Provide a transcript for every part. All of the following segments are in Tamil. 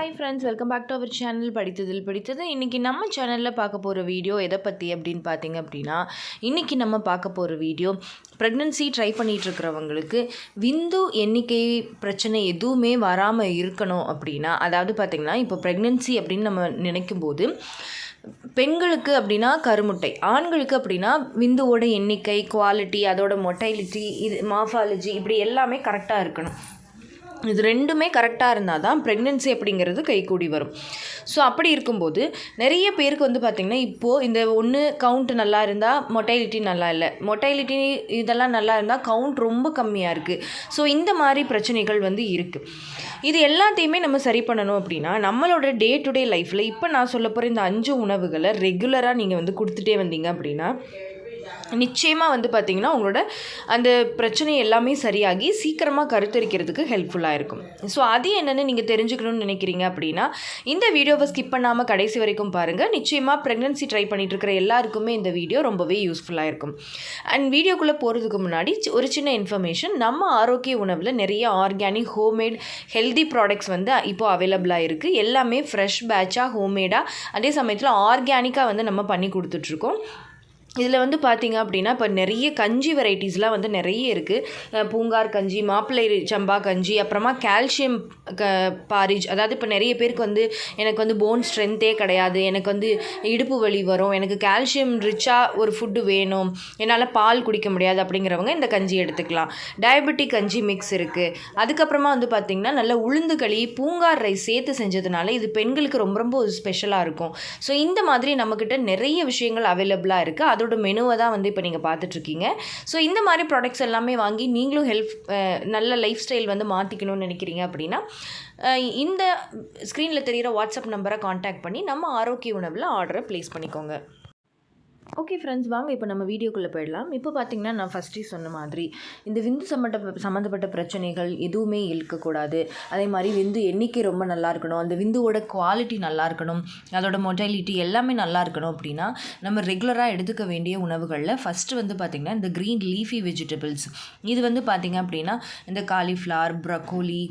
Hi friends welcome back to our channel படித்ததில் படித்தது இன்றைக்கி நம்ம சேனலில் பார்க்க போகிற வீடியோ எதை பற்றி அப்படின்னு பார்த்தீங்க அப்படின்னா இன்றைக்கி நம்ம பார்க்க போகிற வீடியோ ப்ரெக்னென்சி ட்ரை பண்ணிகிட்ருக்கிறவங்களுக்கு விந்து எண்ணிக்கை பிரச்சனை எதுவுமே வராமல் இருக்கணும் அப்படின்னா அதாவது பார்த்திங்கன்னா இப்போ ப்ரெக்னென்சி அப்படின்னு நம்ம நினைக்கும் போது பெண்களுக்கு அப்படின்னா கருமுட்டை ஆண்களுக்கு அப்படின்னா விந்துவோட எண்ணிக்கை குவாலிட்டி அதோட மொட்டைலிட்டி இது மாஃபாலஜி இப்படி எல்லாமே கரெக்டாக இருக்கணும். இது ரெண்டுமே கரெக்டாக இருந்தால் தான் ப்ரெக்னென்சி அப்படிங்கிறது கைகூடி வரும். ஸோ அப்படி இருக்கும்போது நிறைய பேருக்கு வந்து பார்த்திங்கன்னா இப்போது இந்த ஒன்று கவுண்ட் நல்லா இருந்தால் மொட்டைலிட்டி நல்லா இல்லை. மொட்டைலிட்டி இதெல்லாம் நல்லா இருந்தால் கவுண்ட் ரொம்ப கம்மியாக இருக்குது ஸோ இந்த மாதிரி பிரச்சனைகள் வந்து இருக்குது இது எல்லாத்தையுமே நம்ம சரி பண்ணணும் அப்படின்னா நம்மளோட டே டு டே லைஃப்பில் இப்போ நான் சொல்ல போகிற இந்த அஞ்சு உணவுகளை ரெகுலராக நீங்கள் வந்து கொடுத்துட்டே வந்தீங்க அப்படின்னா நிச்சயமாக வந்து பார்த்திங்கன்னா உங்களோட அந்த பிரச்சனை எல்லாமே சரியாகி சீக்கிரமாக கருத்தரிக்கிறதுக்கு ஹெல்ப்ஃபுல்லாக இருக்கும். ஸோ அது என்னென்னு நீங்கள் தெரிஞ்சுக்கணும்னு நினைக்கிறீங்க அப்படின்னா இந்த வீடியோவை ஸ்கிப் பண்ணாமல் கடைசி வரைக்கும் பாருங்கள் நிச்சயமாக ப்ரெக்னன்சி ட்ரை பண்ணிட்டு இருக்கிற எல்லாருக்குமே இந்த வீடியோ ரொம்பவே யூஸ்ஃபுல்லாக இருக்கும். அண்ட் வீடியோக்குள்ளே போகிறதுக்கு முன்னாடி ஒரு சின்ன இன்ஃபர்மேஷன் நம்ம ஆரோக்கிய உணவில் நிறைய ஆர்கானிக் ஹோம்மேட் ஹெல்தி ப்ராடக்ட்ஸ் வந்து இப்போது அவைலபிளாக இருக்குது எல்லாமே ஃப்ரெஷ் பேட்சாக ஹோம்மேடாக அதே சமயத்தில் ஆர்கானிக்காக வந்து நம்ம பண்ணி கொடுத்துட்ருக்கோம் இதில் வந்து பார்த்தீங்க அப்படின்னா இப்போ நிறைய கஞ்சி வெரைட்டிஸ்லாம் வந்து நிறைய இருக்குது பூங்கார் கஞ்சி மாப்பிள்ளை சம்பா கஞ்சி அப்புறமா கால்சியம் க பாரிஜ். அதாவது இப்போ நிறைய பேருக்கு வந்து எனக்கு வந்து போன் ஸ்ட்ரென்த்தே கிடையாது. எனக்கு வந்து இடுப்பு வலி வரும். எனக்கு கால்சியம் ரிச்சாக ஒரு ஃபுட்டு வேணும். என்னால் பால் குடிக்க முடியாது அப்படிங்கிறவங்க இந்த கஞ்சி எடுத்துக்கலாம். டயபெட்டிக் கஞ்சி மிக்ஸ் இருக்குது அதுக்கப்புறமா வந்து பார்த்திங்கன்னா நல்ல உளுந்து களி பூங்கார் ரைஸ் சேர்த்து செஞ்சதுனால இது பெண்களுக்கு ரொம்ப ரொம்ப ஒரு ஸ்பெஷலாக இருக்கும். ஸோ இந்த மாதிரி நம்மக்கிட்ட நிறைய விஷயங்கள் அவைலபிளாக இருக்குது அதோட மெனுவை தான் வந்து இப்போ நீங்கள் பார்த்துட்ருக்கீங்க. ஸோ இந்த மாதிரி ப்ராடக்ட்ஸ் எல்லாமே வாங்கி நீங்களும் ஹெல்ப் நல்ல லைஃப் ஸ்டைல் வந்து மாற்றிக்கணும்னு நினைக்கிறீங்க அப்படின்னா இந்த ஸ்க்ரீனில் தெரிகிற வாட்ஸ்அப் நம்பரை காண்டாக்ட் பண்ணி நம்ம ஆரோக்கிய உணவில் ஆர்டரை ப்ளேஸ் பண்ணிக்கோங்க. ஓகே ஃப்ரெண்ட்ஸ் வாங்க இப்போ நம்ம வீடியோக்குள்ளே போயிடலாம். இப்போ பார்த்தீங்கன்னா நான் ஃபஸ்ட்டே சொன்ன மாதிரி இந்த விந்து சம்மட்ட சம்மந்தப்பட்ட பிரச்சனைகள் எதுவுமே இருக்கக்கூடாது அதே மாதிரி விந்து எண்ணிக்கை ரொம்ப நல்லா இருக்கணும். அந்த விந்துவோட குவாலிட்டி நல்லா இருக்கணும். அதோட மொட்டாலிட்டி எல்லாமே நல்லா இருக்கணும் அப்படின்னா நம்ம ரெகுலராக எடுத்துக்க வேண்டிய உணவுகளில் ஃபஸ்ட்டு வந்து பார்த்திங்கன்னா இந்த க்ரீன் லீஃபி வெஜிடபிள்ஸ் இது வந்து பார்த்திங்க அப்படின்னா இந்த காலிஃப்ளவர் ப்ரக்கோலி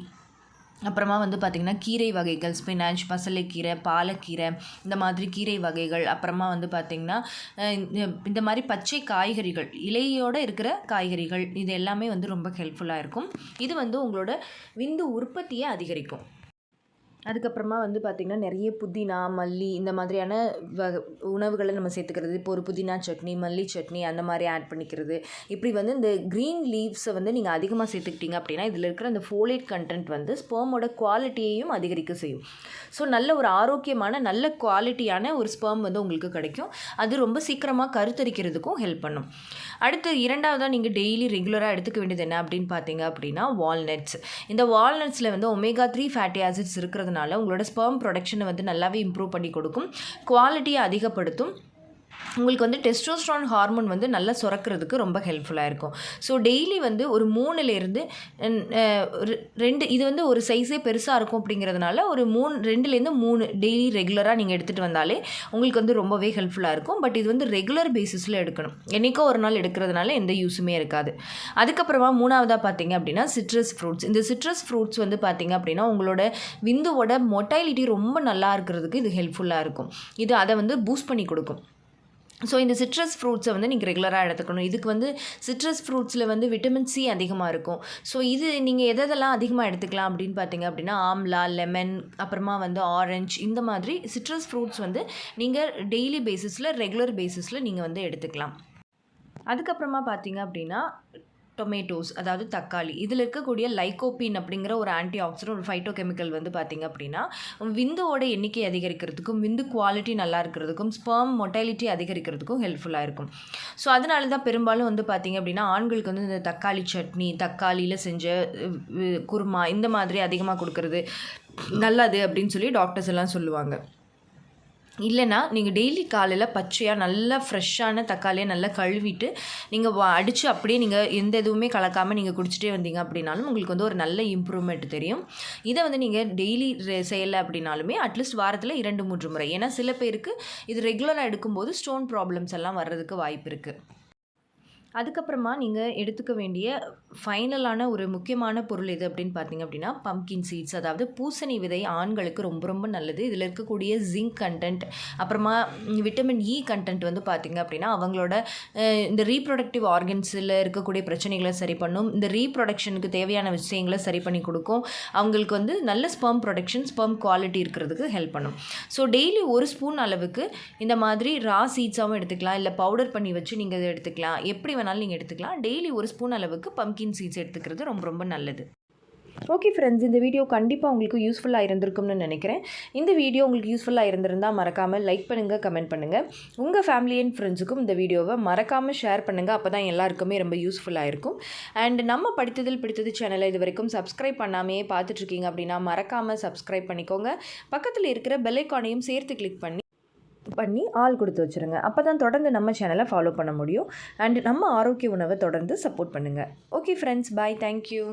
அப்புறமா வந்து பார்த்திங்கன்னா கீரை வகைகள் ஸ்பினாச் பசலைக்கீரை பாலக்கீரை இந்த மாதிரி கீரை வகைகள் அப்புறமா வந்து பார்த்திங்கன்னா இந்த- இந்த மாதிரி பச்சை காய்கறிகள் இலையோடு இருக்கிற காய்கறிகள் இது எல்லாமே வந்து ரொம்ப ஹெல்ப்ஃபுல்லாக இருக்கும். இது வந்து உங்களோட விந்து உற்பத்தியை அதிகரிக்கும். அதுக்கப்புறமா வந்து பார்த்திங்கன்னா நிறைய புதினா மல்லி இந்த மாதிரியான வக உணவுகளை நம்ம சேர்த்துக்கிறது. இப்போ ஒரு புதினா சட்னி மல்லி சட்னி அந்த மாதிரி ஆட் பண்ணிக்கிறது. இப்படி வந்து இந்த க்ரீன் லீவ்ஸை வந்து நீங்கள் அதிகமாக சேர்த்துக்கிட்டீங்க அப்படின்னா இதில் இருக்கிற அந்த ஃபோலேட் கண்டென்ட் வந்து ஸ்பேமோட குவாலிட்டியையும் அதிகரிக்க செய்யும். ஸோ நல்ல ஒரு ஆரோக்கியமான நல்ல குவாலிட்டியான ஒரு ஸ்பெர்ம் வந்து உங்களுக்கு கிடைக்கும். அது ரொம்ப சீக்கிரமாக கருத்தரிக்கிறதுக்கும் ஹெல்ப் பண்ணும். அடுத்து இரண்டாவதாக நீங்கள் டெய்லி ரெகுலராக எடுத்துக்க வேண்டியது என்ன அப்படின்னு பார்த்தீங்க அப்படின்னா வால்நட்ஸ் இந்த வால்நட்ஸில் வந்து ஒமேகா த்ரீ ஃபேட்டி ஆசிட்ஸ் இருக்கிறதுனால உங்களோட ஸ்பெர்ம் ப்ரொடக்ஷனை வந்து நல்லாவே இம்ப்ரூவ் பண்ணி கொடுக்கும். குவாலிட்டியை அதிகப்படுத்தும். உங்களுக்கு வந்து டெஸ்டோஸ்ட்ரான் ஹார்மோன் வந்து நல்லா சுரக்கிறதுக்கு ரொம்ப ஹெல்ப்ஃபுல்லாக இருக்கும். ஸோ டெய்லி வந்து ஒரு மூணுலேருந்து ரெண்டு இது வந்து ஒரு சைஸே பெருசாக இருக்கும் அப்படிங்கிறதுனால ஒரு மூணு ரெண்டுலேருந்து மூணு டெய்லி ரெகுலராக நீங்கள் எடுத்துகிட்டு வந்தாலே உங்களுக்கு வந்து ரொம்பவே ஹெல்ப்ஃபுல்லாக இருக்கும். பட் இது வந்து ரெகுலர் பேசிஸில் எடுக்கணும். என்றைக்கோ ஒரு நாள் எடுக்கிறதுனால எந்த யூஸுமே இருக்காது. அதுக்கப்புறமா மூணாவதாக பார்த்தீங்க அப்படின்னா சிட்ரஸ் ஃப்ரூட்ஸ் இந்த சிட்ரஸ் ஃப்ரூட்ஸ் வந்து பார்த்தீங்க அப்படின்னா உங்களோட விந்துவோட மொட்டைலிட்டி ரொம்ப நல்லா இருக்கிறதுக்கு இது ஹெல்ப்ஃபுல்லாக இருக்கும். இது அதை வந்து பூஸ்ட் பண்ணி கொடுக்கும். ஸோ இந்த சிட்ரஸ் ஃப்ரூட்ஸை வந்து நீங்கள் ரெகுலராக எடுத்துக்கணும். இதுக்கு வந்து சிட்ரஸ் ஃப்ரூட்ஸில் வந்து விட்டமின் சி அதிகமாக இருக்கும். ஸோ இது நீங்கள் எதெல்லாம் அதிகமாக எடுத்துக்கலாம் அப்படின்னு பார்த்தீங்க அப்படின்னா ஆம்லா லெமன் அப்புறமா வந்து ஆரஞ்சு இந்த மாதிரி சிட்ரஸ் ஃப்ரூட்ஸ் வந்து நீங்கள் டெய்லி பேசிஸில் ரெகுலர் பேசிஸில் நீங்கள் வந்து எடுத்துக்கலாம். அதுக்கப்புறமா பார்த்தீங்க அப்படின்னா டொமேட்டோஸ் அதாவது தக்காளி. இதில் இருக்கக்கூடிய லைகோபின் அப்படிங்கிற ஒரு ஆன்டி ஆக்சிடென்ட் ஒரு ஃபைட்டோ கெமிக்கல் வந்து பார்த்திங்க அப்படின்னா விந்துவோட எண்ணிக்கை அதிகரிக்கிறதுக்கும் விந்து குவாலிட்டி நல்லா இருக்கிறதுக்கும் ஸ்பெர்ம் மொட்டைலிட்டி அதிகரிக்கிறதுக்கும் ஹெல்ப்ஃபுல்லாக இருக்கும். ஸோ அதனால தான் பெரும்பாலும் வந்து பார்த்திங்க அப்படின்னா ஆண்களுக்கு வந்து இந்த தக்காளி சட்னி தக்காளியில் செஞ்ச குருமா இந்த மாதிரி அதிகமாக கொடுக்கறது நல்லது அப்படின்னு சொல்லி டாக்டர்ஸ் எல்லாம் சொல்லுவாங்க. இல்லைன்னா நீங்கள் டெய்லி காலையில் பச்சையாக நல்லா ஃப்ரெஷ்ஷான தக்காளியை நல்லா கழுவிட்டு நீங்கள் அடித்து அப்படியே நீங்கள் எந்த எதுவுமே கலக்காமல் நீங்கள் குடிச்சிட்டே வந்தீங்க அப்படின்னாலும் உங்களுக்கு வந்து ஒரு நல்ல இம்ப்ரூவ்மெண்ட் தெரியும். இதை வந்து நீங்கள் டெய்லி செய்யலை அப்படின்னாலுமே அட்லீஸ்ட் வாரத்தில் இரண்டு மூன்று முறை. ஏன்னா சில பேருக்கு இது ரெகுலராக எடுக்கும்போது ஸ்டோன் ப்ராப்ளம்ஸ் எல்லாம் வர்றதுக்கு வாய்ப்பு இருக்குது அதுக்கப்புறமா நீங்கள் எடுத்துக்க வேண்டிய ஃபைனலான ஒரு முக்கியமான பொருள் எது அப்படின்னு பார்த்தீங்க அப்படின்னா பம்கின் சீட்ஸ் அதாவது பூசணி விதை ஆண்களுக்கு ரொம்ப ரொம்ப நல்லது. இதில் இருக்கக்கூடிய ஜிங்க் கண்டென்ட் அப்புறமா விட்டமின் இ கண்டென்ட் வந்து பார்த்திங்க அப்படின்னா அவங்களோட இந்த ரீப்ரொடக்டிவ் ஆர்கன்ஸில் இருக்கக்கூடிய பிரச்சனைகளை சரி பண்ணும். இந்த ரீப்ரொடக்ஷனுக்கு தேவையான விஷயங்களை சரி பண்ணி கொடுக்கும். அவங்களுக்கு வந்து நல்ல ஸ்பெர்ம் ப்ரொடக்ஷன் ஸ்பெர்ம் குவாலிட்டி இருக்கிறதுக்கு ஹெல்ப் பண்ணும். ஸோ டெய்லி ஒரு ஸ்பூன் அளவுக்கு இந்த மாதிரி ரா சீட்ஸாகவும் எடுத்துக்கலாம். இல்லை பவுடர் பண்ணி வச்சு நீங்கள் இதை எடுத்துக்கலாம். எப்படி வேணாலும் நீங்கள் எடுத்துக்கலாம். டெய்லி ஒரு ஸ்பூன் அளவுக்கு பம்கின் சீட்ஸ் எடுத்துக்கிறது ரொம்ப ரொம்ப நல்லது. ஓகே ஃப்ரெண்ட்ஸ் இந்த வீடியோ கண்டிப்பாக உங்களுக்கு யூஸ்ஃபுல்லாக இருந்திருக்கும்னு நினைக்கிறேன். இந்த வீடியோ உங்களுக்கு யூஸ்ஃபுல்லாக இருந்திருந்தால் மறக்காமல் லைக் பண்ணுங்கள் கமெண்ட் பண்ணுங்கள் உங்கள் ஃபேமிலி அண்ட் ஃப்ரெண்ட்ஸுக்கும் இந்த வீடியோவை மறக்காமல் ஷேர் பண்ணுங்கள் அப்போ தான் எல்லாருக்குமே ரொம்ப யூஸ்ஃபுல்லாக இருக்கும். அண்ட் நம்ம படித்ததில் பிடித்தது சேனலை இது வரைக்கும் சப்ஸ்கிரைப் பண்ணாமையே பார்த்துட்ருக்கீங்க அப்படின்னா மறக்காமல் சப்ஸ்கிரைப் பண்ணிக்கோங்க. பக்கத்தில் இருக்கிற பெல்லைக்கானையும் சேர்த்து கிளிக் பண்ணி பண்ணி ஆள் கொடுத்து வச்சுருங்க. அப்போ தான் தொடர்ந்து நம்ம சேனலை ஃபாலோ பண்ண முடியும். அண்ட் நம்ம ஆரோக்கிய உணவை தொடர்ந்து சப்போர்ட் பண்ணுங்கள் ஓகே ஃப்ரெண்ட்ஸ் பாய் தேங்க்யூ